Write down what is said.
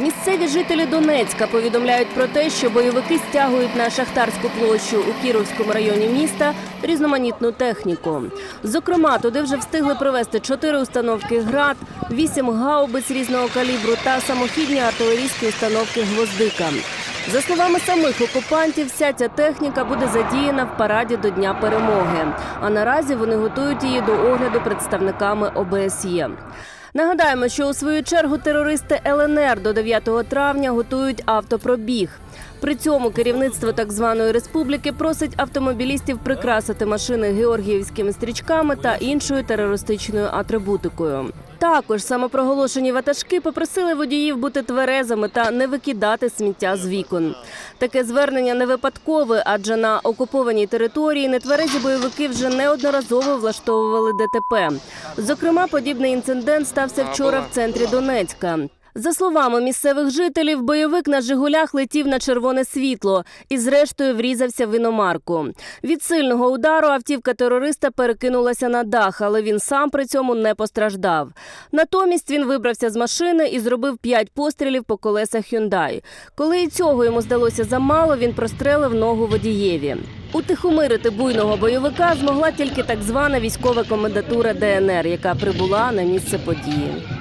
Місцеві жителі Донецька повідомляють про те, що бойовики стягують на шахтарську площу у Кіровському районі міста різноманітну техніку. Зокрема, туди вже встигли привезти чотири установки град, вісім гаубиць різного калібру та самохідні артилерійські установки гвоздика. За словами самих окупантів, вся ця техніка буде задіяна в параді до Дня перемоги. А наразі вони готують її до огляду представниками ОБСЄ. Нагадаємо, що у свою чергу терористи ЛНР до 9 травня готують автопробіг. При цьому керівництво так званої республіки просить автомобілістів прикрасити машини георгіївськими стрічками та іншою терористичною атрибутикою. Також самопроголошені ватажки попросили водіїв бути тверезими та не викидати сміття з вікон. Таке звернення не випадкове, адже на окупованій території нетверезі бойовики вже неодноразово влаштовували ДТП. Зокрема, подібний інцидент стався вчора в центрі Донецька. За словами місцевих жителів, бойовик на Жигулях летів на червоне світло і, зрештою, врізався в іномарку. Від сильного удару автівка терориста перекинулася на дах, але він сам при цьому не постраждав. Натомість він вибрався з машини і зробив п'ять пострілів по колесах Hyundai. Коли і цього йому здалося замало, він прострелив ногу водієві. Утихомирити буйного бойовика змогла тільки так звана військова комендатура ДНР, яка прибула на місце події.